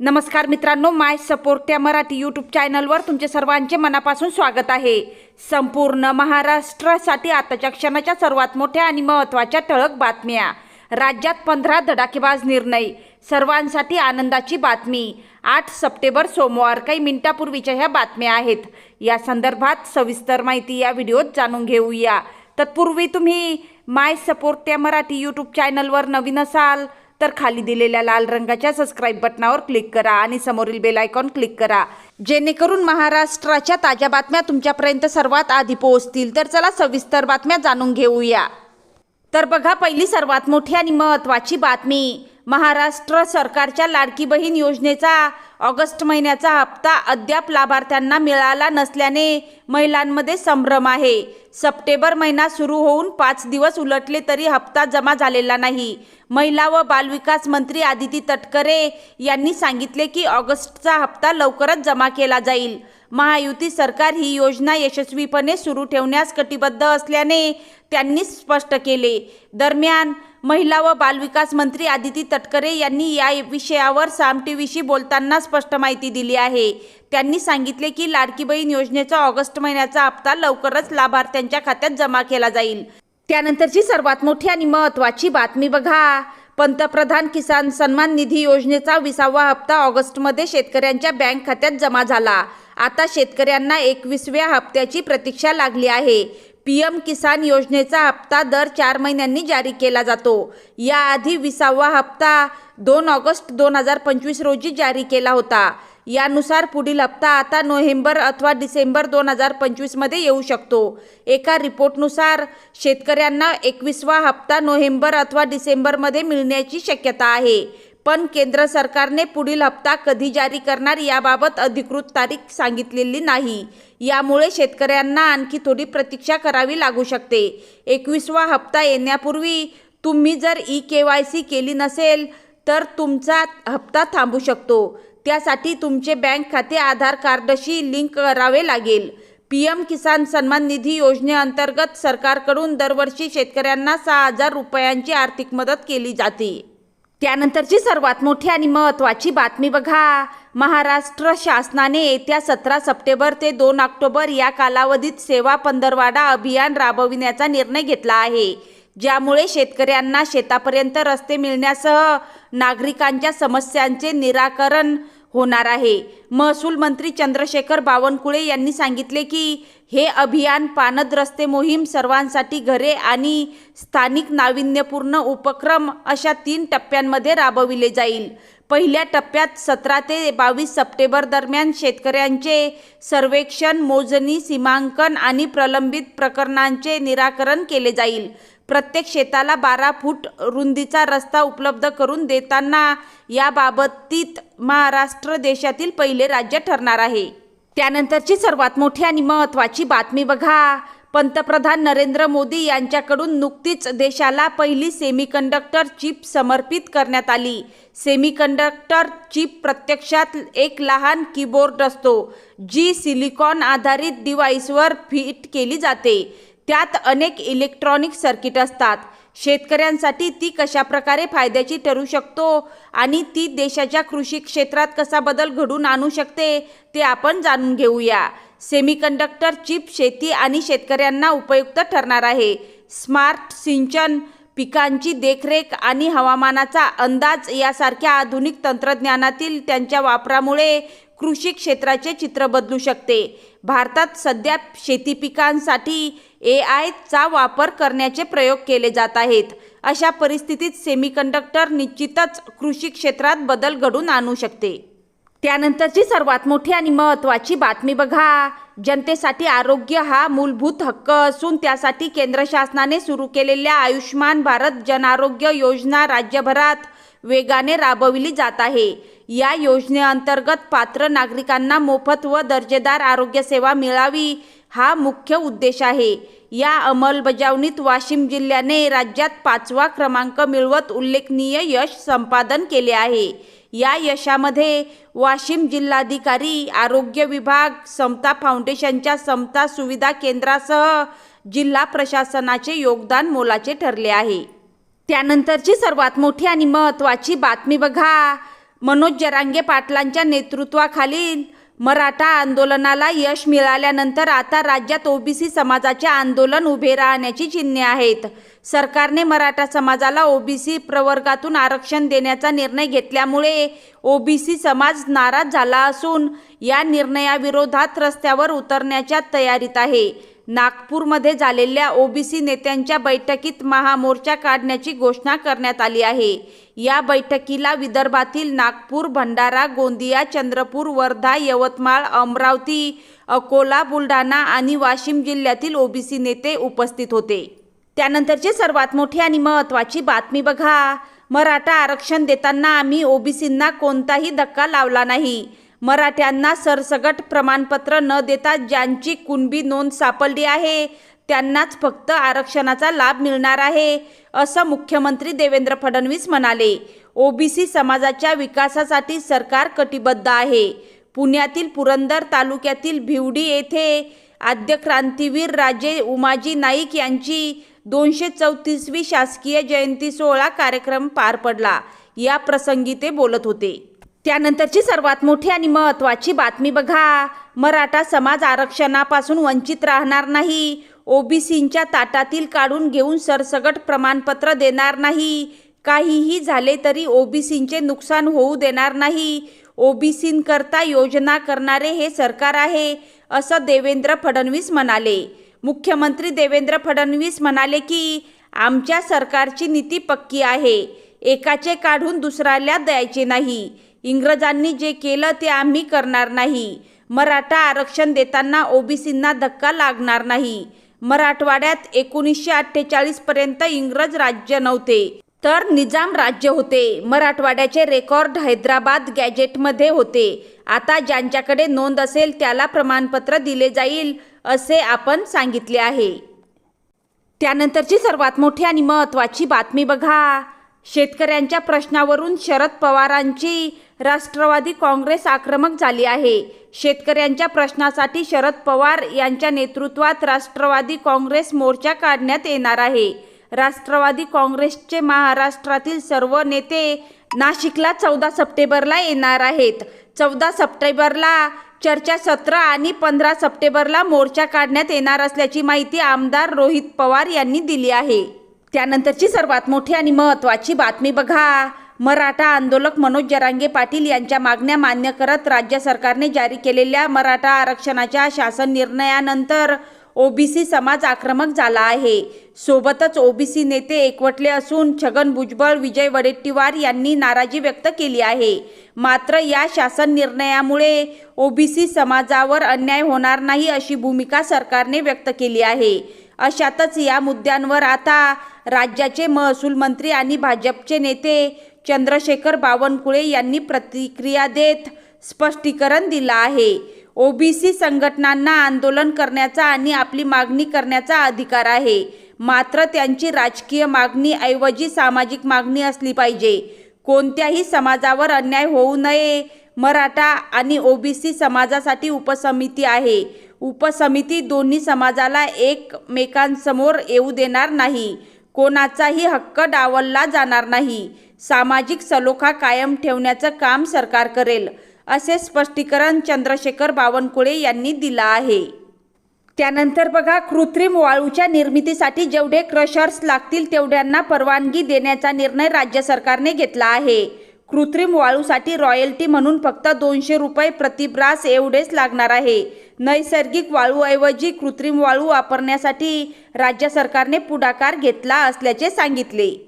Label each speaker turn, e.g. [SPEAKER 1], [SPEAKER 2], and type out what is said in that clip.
[SPEAKER 1] नमस्कार मित्रांनो माय सपोर्ट या मराठी यूट्यूब चॅनलवर तुमचे सर्वांचे मनापासून स्वागत आहे. संपूर्ण महाराष्ट्रासाठी आताच्या क्षणाच्या सर्वात मोठ्या आणि महत्त्वाच्या ठळक बातम्या. राज्यात पंधरा धडाकेबाज निर्णय सर्वांसाठी आनंदाची बातमी. आठ सप्टेंबर सोमवार काही मिनिटापूर्वीच्या ह्या बातम्या आहेत. या संदर्भात सविस्तर माहिती या व्हिडिओत जाणून घेऊया. तत्पूर्वी तुम्ही माय सपोर्ट या मराठी यूट्यूब चॅनलवर नवीन असाल तर खाली दिलेल्या लाल रंगाच्या सबस्क्राईब बटनावर क्लिक करा आणि समोरील बेल आयकॉन क्लिक करा. जेणेकरून महाराष्ट्राच्या ताज्या बातम्या तुमच्यापर्यंत सर्वात आधी पोहोचतील. तर चला सविस्तर बातम्या जाणून घेऊया. तर बघा पहिली सर्वात मोठी आणि महत्त्वाची बातमी महाराष्ट्र सरकारच्या लाडकी बहीण योजनेचा ऑगस्ट महिन्याचा हप्ता अद्याप लाभार्थ्यांना मिळाला नसल्याने महिलांमध्ये संभ्रम आहे. सप्टेंबर महिना सुरू होऊन पाच दिवस उलटले तरी हप्ता जमा झालेला नाही. महिला व बालविकास मंत्री आदिती तटकरे यांनी सांगितले की ऑगस्टचा हप्ता लवकरच जमा केला जाईल. महायुती सरकार ही योजना यशस्वीपणे सुरू ठेवण्यास कटिबद्ध असल्याने त्यांनी स्पष्ट केले. दरम्यान महिला व बालविकास मंत्री आदिती तटकरे यांनी या विषयावर साम टीव्हीशी बोलताना स्पष्ट माहिती दिली आहे. त्यांनी सांगितले की लाडकी बहीण योजनेचा ऑगस्ट महिन्याचा हप्ता लवकरच लाभार्थ्यांच्या खात्यात जमा केला जाईल. त्यानंतरची सर्वात मोठी आणि महत्त्वाची बातमी बघा. पंतप्रधान किसान सन्मान निधी योजनेचा विसावा हप्ता ऑगस्टमध्ये शेतकऱ्यांच्या बँक खात्यात जमा झाला. आता शेतकऱ्यांना एकवीसव्या हप्त्याची प्रतीक्षा लागली आहे. पीएम किसान योजनेचा हप्ता दर चार महिन्यांनी जारी केला जातो. याआधी विसावा हप्ता दोन ऑगस्ट दोन हजार पंचवीस रोजी जारी केला होता. यानुसार पुढील हप्ता आता नोव्हेंबर अथवा डिसेंबर दोन हजार पंचवीसमध्ये येऊ शकतो. एका रिपोर्टनुसार शेतकऱ्यांना एकवीसवा हप्ता नोव्हेंबर अथवा डिसेंबरमध्ये मिळण्याची शक्यता आहे. पण केंद्र सरकारने पुढील हप्ता कधी जारी करणार याबाबत अधिकृत तारीख सांगितलेली नाही. यामुळे शेतकऱ्यांना आणखी थोडी प्रतीक्षा करावी लागू शकते. एकवीसवा हप्ता येण्यापूर्वी तुम्ही जर ई के वाय सी केली नसेल तर तुमचा हप्ता थांबू शकतो. त्यासाठी तुमचे बँक खाते आधार कार्डशी लिंक करावे लागेल. पी एम किसान सन्मान निधी योजनेअंतर्गत सरकारकडून दरवर्षी शेतकऱ्यांना सहा हजार रुपयांची आर्थिक मदत केली जाते. त्यानंतरची सर्वात मोठी आणि महत्त्वाची बातमी बघा. महाराष्ट्र शासनाने येत्या सतरा सप्टेंबर ते दोन ऑक्टोबर या कालावधीत सेवा पंधरवाडा अभियान राबविण्याचा निर्णय घेतला आहे. ज्यामुळे शेतकऱ्यांना शेतापर्यंत रस्ते मिळण्यासह नागरिकांच्या समस्यांचे निराकरण होणार आहे. महसूल मंत्री चंद्रशेखर बावनकुळे यांनी सांगितले की हे अभियान पानद रस्ते मोहीम सर्वांसाठी घरे आणि स्थानिक नाविन्यपूर्ण उपक्रम अशा तीन टप्प्यांमध्ये राबविले जाईल. पहिल्या टप्प्यात सतरा ते बावीस सप्टेंबर दरम्यान शेतकऱ्यांचे सर्वेक्षण मोजणी सीमांकन आणि प्रलंबित प्रकरणांचे निराकरण केले जाईल. प्रत्येक शेताला बारा फूट रुंदीचा रस्ता उपलब्ध करून देताना याबाबतीत महाराष्ट्र देशातील पहिले राज्य ठरणार आहे. त्यानंतरची सर्वात मोठी आणि महत्त्वाची बातमी बघा. पंतप्रधान नरेंद्र मोदी यांच्याकडून नुकतीच देशाला पहिली सेमीकंडक्टर चिप समर्पित करण्यात आली. सेमीकंडक्टर चिप प्रत्यक्षात एक लहान कीबोर्ड असतो जी सिलिकॉन आधारित डिव्हाइसवर फिट केली जाते. त्यात अनेक इलेक्ट्रॉनिक सर्किट असतात. शेतकऱ्यांसाठी ती कशा प्रकारे फायद्याची ठरू शकतो आणि ती देशाच्या कृषी क्षेत्रात कसा बदल घडून आणू शकते ते आपण जाणून घेऊया. सेमीकंडक्टर चिप शेती आणि शेतकऱ्यांना उपयुक्त ठरणार आहे. स्मार्ट सिंचन पिकांची देखरेख आणि हवामानाचा अंदाज यासारख्या आधुनिक तंत्रज्ञानातील त्यांच्या वापरामुळे कृषी क्षेत्राचे चित्र बदलू शकते. भारतात सध्या शेती पिकांसाठी ए आयचा वापर करण्याचे प्रयोग केले जात आहेत. अशा परिस्थितीत सेमीकंडक्टर निश्चितच कृषी क्षेत्रात बदल घडून आणू शकते. त्यानंतरची सर्वात मोठी आणि महत्त्वाची बातमी बघा. जनतेसाठी आरोग्य हा मूलभूत हक्क असून त्यासाठी केंद्र शासनाने सुरू केलेल्या आयुष्मान भारत जन आरोग्य योजना राज्यभरात वेगाने राबविली जात आहे. या योजनेअंतर्गत पात्र नागरिकांना मोफत व दर्जेदार आरोग्यसेवा मिळावी हा मुख्य उद्देश आहे. या अंमलबजावणीत वाशिम जिल्ह्याने राज्यात पाचवा क्रमांक मिळवत उल्लेखनीय यश संपादन केले आहे. या यशामध्ये वाशिम जिल्हाधिकारी आरोग्य विभाग समता फाउंडेशनच्या समता सुविधा केंद्रासह जिल्हा प्रशासनाचे योगदान मोलाचे ठरले आहे. त्यानंतरची सर्वात मोठी आणि महत्त्वाची बातमी बघा. मनोज जरांगे पाटलांच्या नेतृत्वाखालील मराठा आंदोलनाला यश मिळाल्यानंतर आता राज्यात ओबीसी समाजाचे आंदोलन उभे राहण्याची चिन्हे आहेत. सरकारने मराठा समाजाला ओबीसी प्रवर्गातून आरक्षण देण्याचा निर्णय घेतल्यामुळे ओबीसी समाज नाराज झाला असून या निर्णयाविरोधात रस्त्यावर उतरण्याच्या तयारीत आहे. नागपूरमध्ये झालेल्या ओबीसी नेत्यांच्या बैठकीत महामोर्चा काढण्याची घोषणा करण्यात आली आहे. या बैठकीला विदर्भातील नागपूर भंडारा गोंदिया चंद्रपूर वर्धा यवतमाळ अमरावती अकोला बुलढाणा आणि वाशिम जिल्ह्यातील ओबीसी नेते उपस्थित होते. त्यानंतरची सर्वात मोठी आणि महत्त्वाची बातमी बघा. मराठा आरक्षण देताना आम्ही ओबीसींना कोणताही धक्का लावला नाही. मराठ्यांना सरसगट प्रमाणपत्र न देता ज्यांची कुणबी नोंद सापडली आहे त्यांनाच फक्त आरक्षणाचा लाभ मिळणार आहे असं मुख्यमंत्री देवेंद्र फडणवीस म्हणाले. ओबीसी समाजाच्या विकासासाठी सरकार कटिबद्ध आहे. पुण्यातील पुरंदर तालुक्यातील भिवडी येथे आद्य क्रांतीवीर राजे उमाजी नाईक यांची दोनशे चौतीसवी शासकीय जयंती सोहळा कार्यक्रम पार पडला. या प्रसंगी ते बोलत होते. त्यानंतरची सर्वात मोठी आणि महत्त्वाची बातमी बघा. मराठा समाज आरक्षणापासून वंचित राहणार नाही. ओबीसींच्या ताटातील काढून घेऊन सरसगट प्रमाणपत्र देणार नाही. काहीही झाले तरी ओबीसींचे नुकसान होऊ देणार नाही. ओबीसींकरता योजना करणारे हे सरकार आहे असं देवेंद्र फडणवीस म्हणाले. मुख्यमंत्री देवेंद्र फडणवीस म्हणाले की आमच्या सरकारची नीती पक्की आहे. एकाचे काढून दुसऱ्याला द्यायचे नाही. इंग्रजांनी जे केलं ते आम्ही करणार नाही. मराठा आरक्षण देताना ओबीसींना धक्का लागणार नाही. मराठवाड्यात एकोणीसशे अठ्ठेचाळीस पर्यंत इंग्रज राज्य नव्हते. तर निजाम राज्य होते. मराठवाड्याचे रेकॉर्ड हैदराबाद गॅजेटमध्ये होते. आता ज्यांच्याकडे नोंद असेल त्याला प्रमाणपत्र दिले जाईल असे आपण सांगितले आहे. त्यानंतरची सर्वात मोठी आणि महत्त्वाची बातमी बघा. शेतकऱ्यांच्या प्रश्नावरून शरद पवारांची राष्ट्रवादी काँग्रेस आक्रमक झाली आहे. शेतकऱ्यांच्या प्रश्नासाठी शरद पवार यांच्या नेतृत्वात राष्ट्रवादी काँग्रेस मोर्चा काढण्यात येणार आहे. राष्ट्रवादी काँग्रेसचे महाराष्ट्रातील सर्व नेते नाशिकला चौदा सप्टेंबरला येणार आहेत. चौदा सप्टेंबरला चर्चासत्र आणि पंधरा सप्टेंबरला मोर्चा काढण्यात येणार असल्याची माहिती आमदार रोहित पवार यांनी दिली आहे. त्यानंतरची सर्वात मोठी आणि महत्त्वाची बातमी बघा. मराठा आंदोलक मनोज जरांगे पाटील यांच्या मागण्या मान्य करत राज्य सरकारने जारी केलेल्या मराठा आरक्षणाच्या शासन निर्णयानंतर ओबीसी समाज आक्रमक झाला आहे. सोबतच ओबीसी नेते एकवटले असून छगन भुजबळ विजय वडेट्टीवार यांनी नाराजी व्यक्त केली आहे. मात्र या शासन निर्णयामुळे ओबीसी समाजावर अन्याय होणार नाही अशी भूमिका सरकारने व्यक्त केली आहे. अशातच या मुद्द्यांवर आता राज्याचे महसूल मंत्री आणि भाजपचे नेते चंद्रशेखर बावनकुळे यांनी प्रतिक्रिया देत स्पष्टीकरण दिलं आहे. ओबीसी संघटनांना आंदोलन करण्याचा आणि आपली मागणी करण्याचा अधिकार आहे. मात्र त्यांची राजकीय मागणी ऐवजी सामाजिक मागणी असली पाहिजे. कोणत्याही समाजावर अन्याय होऊ नये. मराठा आणि ओबीसी समाजासाठी उपसमिती आहे. उपसमिती दोन्ही समाजाला एकमेकांसमोर येऊ देणार नाही. कोणाचाही हक्क डावलला जाणार नाही. सामाजिक सलोखा कायम ठेवण्याचं काम सरकार करेल असे स्पष्टीकरण चंद्रशेखर बावनकुळे यांनी दिलं आहे. त्यानंतर बघा कृत्रिम वाळूच्या निर्मितीसाठी जेवढे क्रशर्स लागतील तेवढ्यांना परवानगी देण्याचा निर्णय राज्य सरकारने घेतला आहे. कृत्रिम वाळूसाठी रॉयल्टी म्हणून फक्त दोनशे रुपये प्रतिब्रास एवढेच लागणार आहे. नैसर्गिक वाळूऐवजी कृत्रिम वाळू वापरण्यासाठी राज्य सरकारने पुढाकार घेतला असल्याचे सांगितले.